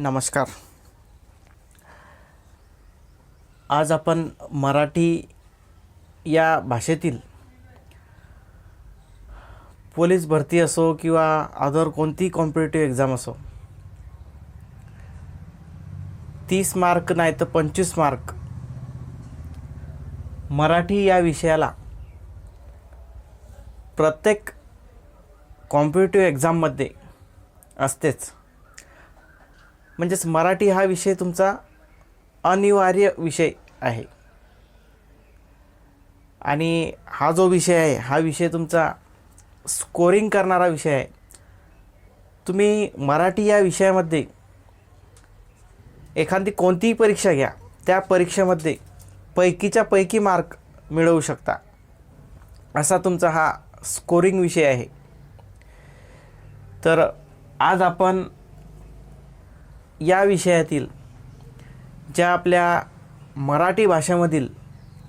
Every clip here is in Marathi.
नमस्कार. आज आपण मराठी या भाषेतील पोलीस भरती असो किंवा अदर कोणतीही कॉम्पिटेटिव्ह एक्झाम असो तीस मार्क नाही तर पंचवीस मार्क मराठी या विषयाला प्रत्येक कॉम्पिटेटिव्ह एक्झाममध्ये असतेच. म्हणजेच मराठी हा विषय तुमचा अनिवार्य विषय आहे. आणि हा जो विषय आहे हा विषय तुमचा स्कोरिंग करणारा विषय आहे. तुम्ही मराठी या विषयामध्ये एखादी कोणतीही परीक्षा घ्या त्या परीक्षेमध्ये पैकीच्या पैकी मार्क मिळवू शकता. असा तुमचा हा स्कोरिंग विषय आहे. तर आज आपण या विषयातील ज्या आपल्या मराठी भाषेमधील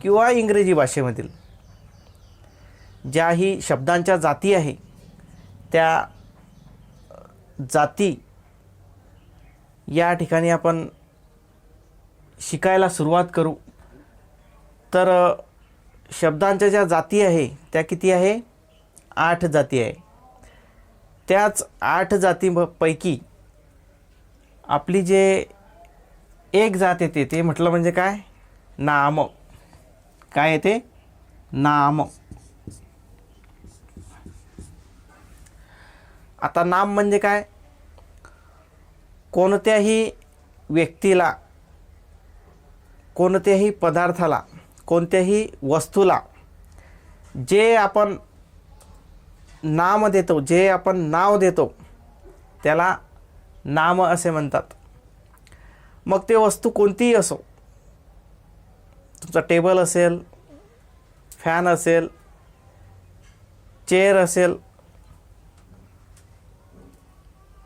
किंवा इंग्रजी भाषेमधील ज्याही शब्दांच्या जाती आहे त्या जाती या ठिकाणी आपण शिकायला सुरुवात करू. तर शब्दांच्या ज्या जाती आहे त्या किती आहे? आठ जाती आहे. त्याच आठ जातीपैकी आपली जे एक जात येते ते म्हटलं म्हणजे काय? नाम. काय येते? नाम. आता नाम म्हणजे काय? कोणत्याही व्यक्तीला कोणत्याही पदार्थाला कोणत्याही वस्तूला जे आपण नाम देतो जे आपण नाव देतो त्याला नाम असे म्हणतात. मग ते वस्तू कोणतीही असो तुमचा टेबल असेल फॅन असेल चेअर असेल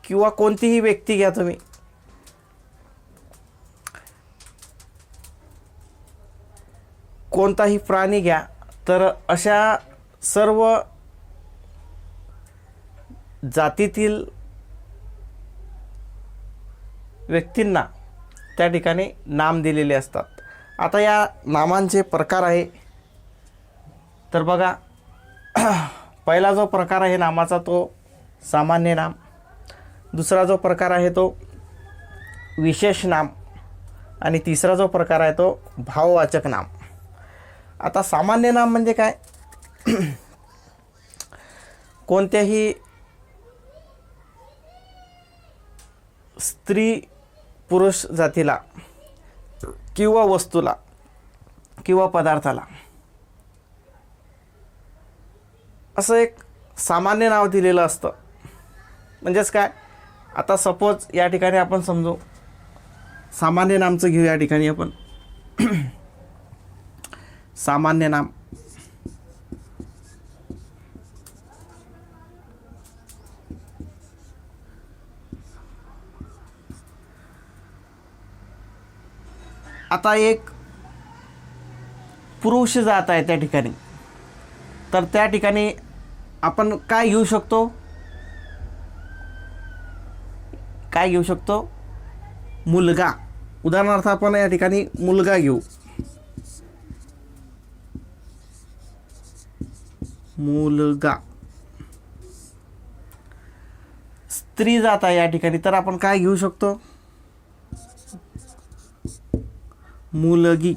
किंवा कोणतीही व्यक्ती घ्या तुम्ही. कोणताही प्राणी घ्या तर अशा सर्व जातीतील व्यक्तींना त्या ठिकाणी नाम दिलेले असतात. आता या नामांचे प्रकार आहे. तर बघा पहिला जो प्रकार आहे नामाचा तो सामान्य नाम. दुसरा जो प्रकार आहे तो विशेष नाम. आणि तिसरा जो प्रकार आहे तो भाववाचक नाम. आता सामान्य नाम म्हणजे काय? कोणत्याही स्त्री पुरुष जातीला किंवा वस्तूला किंवा पदार्थाला. असं एक सामान्य नाव दिलेलं असतं. म्हणजेच काय? आता सपोज या ठिकाणी आपण समजू. सामान्य नामचं घेऊ या ठिकाणी आपण. सामान्य नाम. आता एक पुरुष जात आहे त्या ठिकाणी. तर त्या ठिकाणी आपण काय घेऊ शकतो? काय घेऊ शकतो? मुलगा. उदाहरणार्थ आपण या ठिकाणी मुलगा घेऊ. मुलगा. स्त्री जात आहे या ठिकाणी तर आपण काय घेऊ शकतो? मुलगी.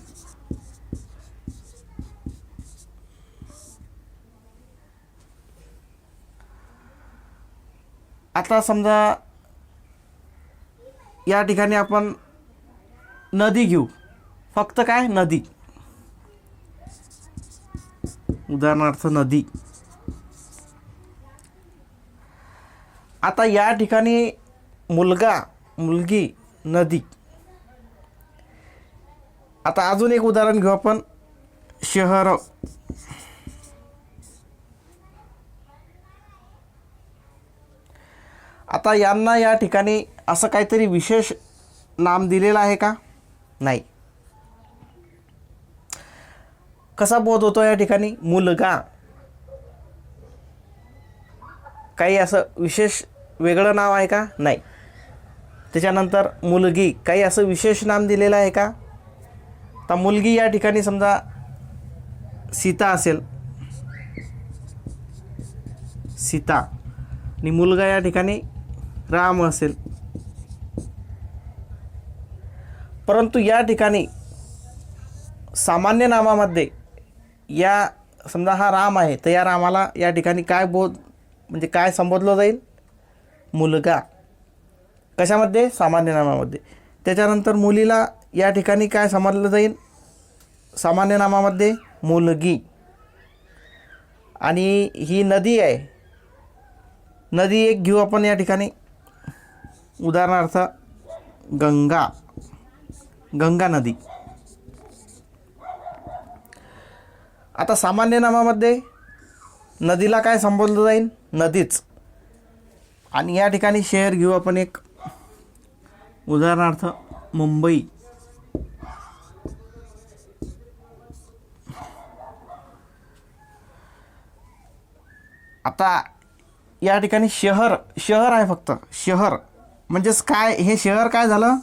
आता समजा या ठिकाणी आपण नदी घेऊ. फक्त काय? नदी. उदाहरणार्थ नदी. आता या ठिकाणी मुलगा मुलगी नदी. आता अजून एक उदाहरण घेऊ आपण. शहर. आता यांना या ठिकाणी असं काहीतरी विशेष नाम दिलेलं आहे का? नाही. कसा बोध होतो या ठिकाणी? मुलगा. काही असं विशेष वेगळं नाव आहे का? नाही. त्याच्यानंतर मुलगी. काही असं विशेष नाम दिलेलं आहे का? आता मुलगी या ठिकाणी समजा सीता असेल सीता आणि मुलगा या ठिकाणी राम असेल. परंतु या ठिकाणी सामान्य नामामध्ये या समजा हा राम आहे तर या रामाला या ठिकाणी काय बोध म्हणजे काय संबोधलं जाईल? मुलगा. कशामध्ये? सामान्य नामामध्ये. त्याच्यानंतर मुलीला या ठिकाणी काय समजलं जाईल? सामान्य नामामध्ये मुलगी. आणि ही नदी आहे. नदी एक घेऊ आपण या ठिकाणी. उदाहरणार्थ गंगा. गंगा नदी. आता सामान्य नामामध्ये नदीला काय संबोधलं जाईल? नदीच. आणि या ठिकाणी शहर घेऊ आपण एक. उदाहरणार्थ मुंबई. आता या ठिकाणी शहर शहर आहे फक्त. शहर म्हणजेच काय? हे शहर काय झालं?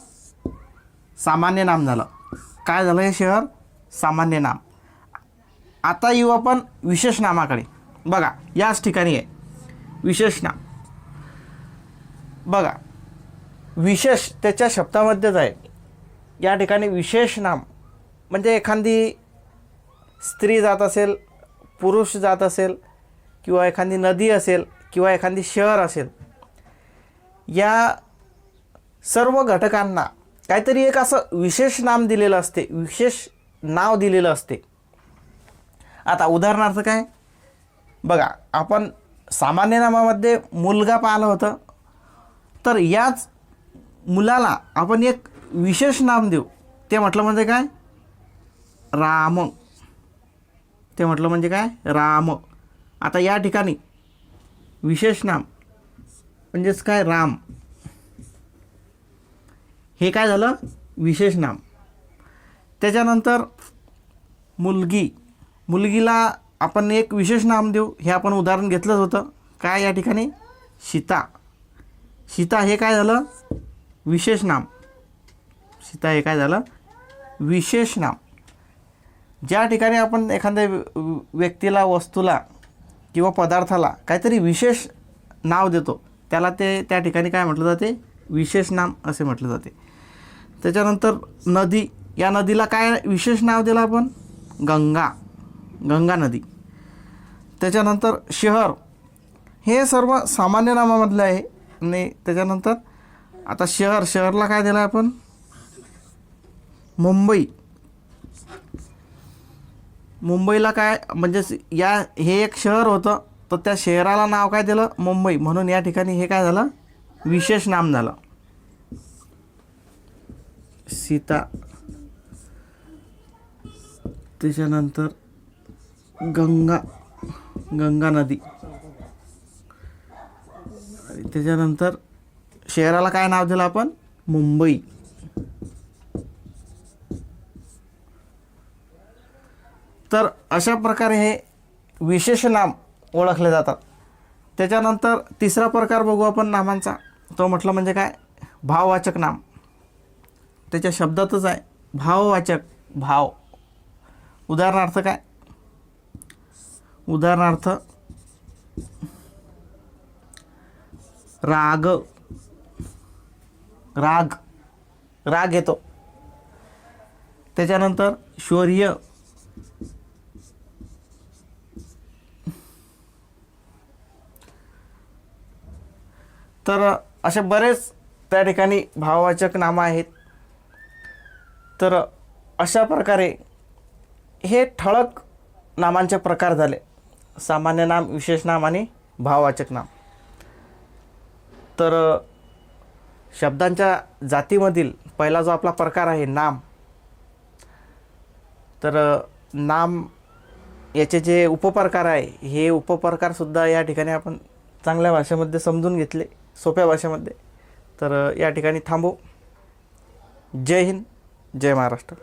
सामान्य नाम झालं. काय झालं हे शहर? सामान्य नाम. आता येऊ आपण विशेष नामाकडे. बघा याच ठिकाणी आहे. विशेष नाम. बघा विशेष त्याच्या शब्दामध्येच आहे. या ठिकाणी विशेष नाम. म्हणजे एखादी स्त्री जात असेल पुरुष जात असेल किंवा एखादी नदी असेल किंवा एखादी शहर असेल या सर्व घटकांना काहीतरी एक असं विशेष नाम दिलेलं असते विशेष नाव दिलेलं असते. आता उदाहरणार्थ काय? बघा आपण सामान्य नामामध्ये मुलगा पाहिलं होतं. तर याच मुलाला आपण एक विशेष नाम देऊ. ते म्हटलं म्हणजे काय? राम. ते म्हटलं म्हणजे काय? राम. आता या ठिकाणी विशेष नाम म्हणजेच काय राम. हे काय झालं? विशेष नाम. त्याच्यानंतर मुलगी. मुलगीला आपण एक विशेष नाम देऊ. हे आपण उदाहरण घेतलंच होतं. काय या ठिकाणी? सीता. सीता हे काय झालं? विशेष नाम. सीता हे काय झालं? विशेष नाम. ज्या ठिकाणी आपण एखाद्या व्य- व्यक्तीला वस्तूला किंवा पदार्थाला काहीतरी विशेष नाव देतो. त्याला ते त्या ठिकाणी काय म्हटलं जाते? विशेष नाम असे म्हटलं जाते. त्याच्यानंतर नदी या नदीला काय विशेष नाव दिलं आपण? गंगा. गंगा नदी. त्याच्यानंतर शहर. हे सर्व सामान्य नामामधले आहे. आणि त्याच्यानंतर आता शहर शहरला काय दिलं आपण? मुंबई. मुंबईला काय म्हणजेच या हे एक शहर होतं तर त्या शहराला नाव काय दिलं? मुंबई. म्हणून या ठिकाणी हे काय झालं? विशेष नाम झालं. सीता. त्याच्यानंतर गंगा. गंगा नदी. त्याच्यानंतर शहराला काय नाव दिलं आपण? मुंबई. तर अशा प्रकारे हे विशेष नाम ओळखले जातात. त्याच्यानंतर तिसरा प्रकार बघू आपण नामांचा. तो म्हटलं म्हणजे काय? भाववाचक नाम. त्याच्या शब्दातच आहे भाववाचक भाव. उदाहरणार्थ काय? उदाहरणार्थ राग. राग. राग येतो. त्याच्यानंतर शौर्य. तर असे बरेच त्या ठिकाणी भाववाचक नामं आहेत. तर अशा प्रकारे हे ठळक नामांचे प्रकार झाले. सामान्य नाम विशेष नाम आणि भाववाचक नाम. तर शब्दांच्या जातीमधील पहिला जो आपला प्रकार आहे नाम तर नाम याचे जे उपप्रकार आहे हे उपप्रकारसुद्धा या ठिकाणी आपण चांगल्या भाषेमध्ये समजून घेतले. सोप्या भाषेमध्ये. तर या ठिकाणी थांबू. जय हिंद जय महाराष्ट्र.